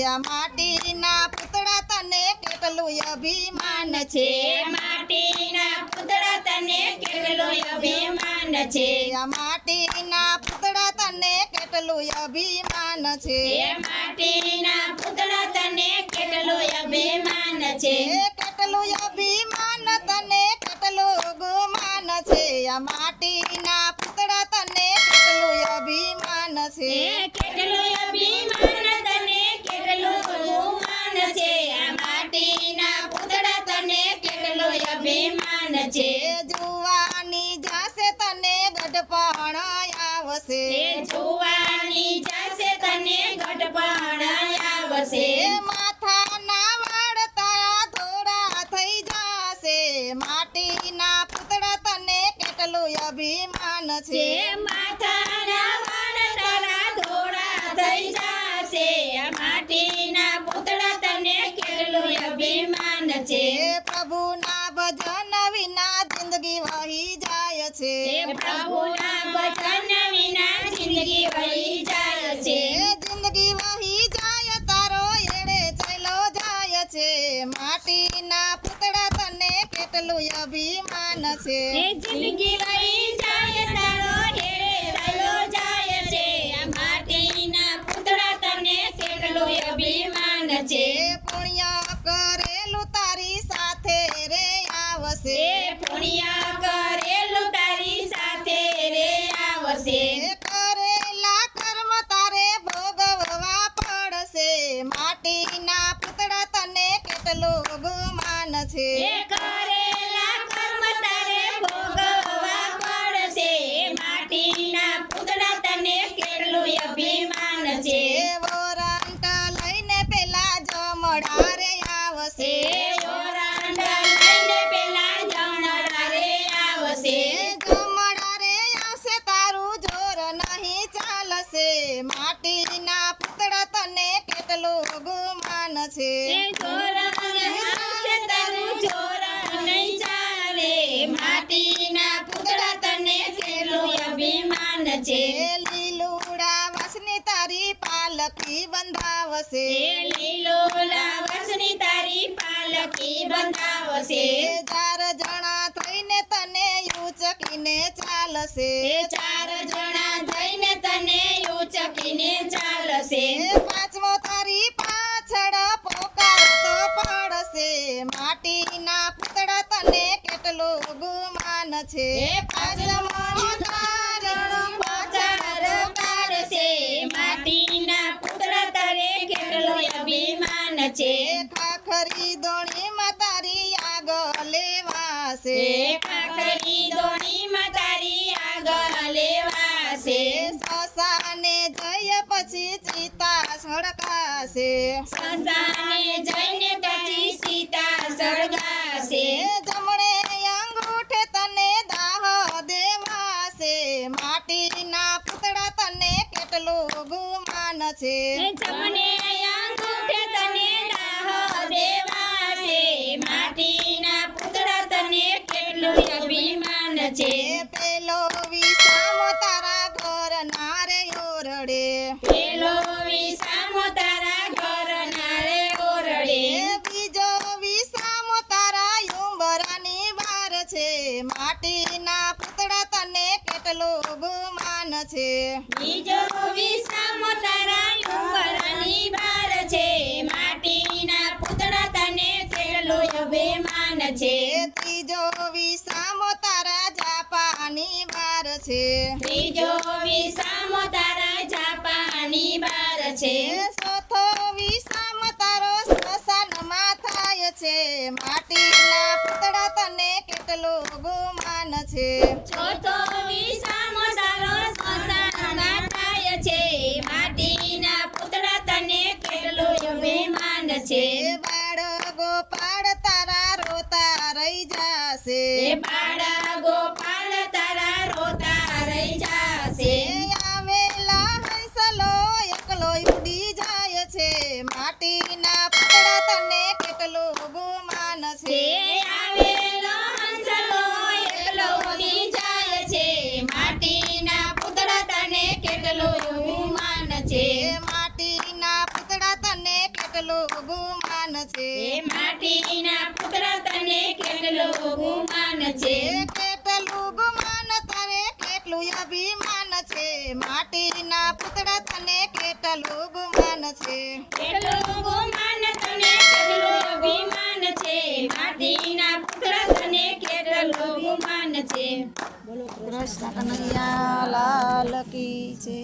માટીના પૂતળા તને કેટલું અભિમાન છે? માટીના પૂતળા તને કેટલું અભિમાન છે? માટીના પૂતળા તને કેટલું અભિમાન છે? માટીના પૂતળા તને કેટલું અભિમાન છે? કેટલું અભિમાન તને કેટલું ગુમાન છે? માટીના પૂતળા તને કેટલું અભિમાન છે? આવશે. જોવાની જશે તને ગઢપણ આવશે. માથાના વાળતા ધોળા થઈ જાશે. માટીના પૂતળા તને કેટલું અભિમાન છે. અભિમાન છે. એ જિંદગી વહી જાય તારો હેડે ચાલો જાય છે. આ માટીના પુતળા તને કેટલું અભિમાન છે. પુણ્ય કરેલું તારી સાથે રે આવશે. પુણ્ય કરેલું તારી સાથે રે આવશે. કરેલા કર્મ તારે ભોગવવા પડશે. માટીના પૂતળા તને કેટલું ગુમાન છે. છે. જોરણ ચાલે. માટીના પૂતળા તને અભિમાન છે. લીલુડા વાસની તારી પાલકી બંધાવશે. એ લીલોલા વસની તારી પાલકી બંધાવશે. ચાર જણા થઈને તને ઉચકીને ચાલશે. ચાર જણા થઈને તને ઉચકીને ચાલશે. કેટલું ગુમાન છે પાંચમો તારણ પાછળ માટીના તારે કેટલો અભિમાન છે. ખાખરી દોણીમાં તારી લેવાશે. દોણીમાં આગળ લેવાશે. સસાને જય પછી ચિતા સળગાશે. સસાને જઈને પછી સીતા સળગાશે. એ જમને અંગૂઠે તને દાહ દેવાશે. માટીના પૂતળા તને કેટલું અભિમાન છે. પેલો વિસામો તારા ઘર નારે ઓરડે. પેલો વિસામો તારા ઘર નારે ઓરડે. બીજો વિસામો તારા યુંબરાની બાર છે. માટીના પૂતળા તને કેટલું ગુમાન છે. બીજો વિસામો તારા ઉંબરની બાર છે. માટીના પુતળા તને કેટલું અભિમાન છે. ત્રીજો વિસામો તારા જાપાની બાર છે. ત્રીજો વિસામો તારા જાપાની બાર છે. ચોથો વિસામો તારો સ્મશાનમાં થાય છે. માટીના પૂતળા તને કેટલો ગુમાન છે. ચોથો રોતા જશે. બાળા ગોપાલ કેટલું અભિમાન છે. એ માટીના પૂતળા તને કેટલું ગુમાન છે. માટીના પુતળા તને કેટલું ગુમાન છે કેટલું ગુમાન તને કેટલું અભિમાન છે. માટીના પુતળા તને કેટલું ગુમાન છે. કેટલું ગુમાન તને કેટલું અભિમાન છે. માટીના પુતળા તને કેટલું ગુમાન છે. કૃષ્ણ કનૈયા લાલ કી છે